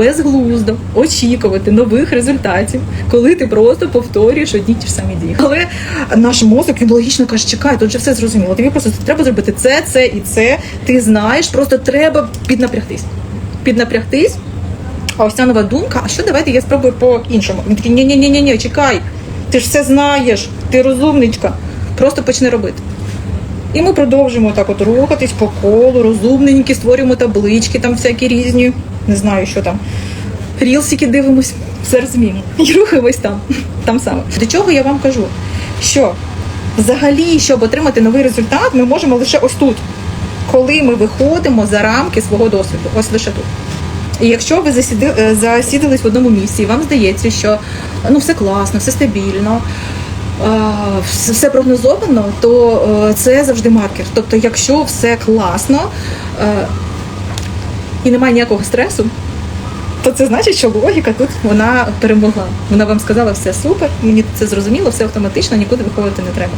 безглуздо очікувати нових результатів, коли ти просто повторюєш одні ті ж самі дії. Але наш мозок він логічно каже, чекай, тут же все зрозуміло. Тобі просто треба зробити це, це і це. Ти знаєш, просто треба піднапрягтись. Піднапрягтись. А ось ця нова думка, а що давайте я спробую по-іншому. Він такий, ні ні ні ні чекай, ти ж все знаєш, ти розумничка, просто почни робити. І ми продовжуємо так от рухатись по колу, розумненькі, створюємо таблички, там всякі різні, не знаю, що там. Рілсики дивимось, все розуміємо. І рухаємось там, там саме. До чого я вам кажу? Що взагалі, щоб отримати новий результат, ми можемо лише ось тут, коли ми виходимо за рамки свого досвіду, ось лише тут. І якщо ви засіди, е, в одному місці, і вам здається, що ну все класно, все стабільно, все прогнозовано, то е, це завжди маркер. Тобто, якщо все класно е, і немає ніякого стресу, то це значить, що логіка тут вона перемогла. Вона вам сказала все супер, мені це зрозуміло, все автоматично, нікуди виходити не треба.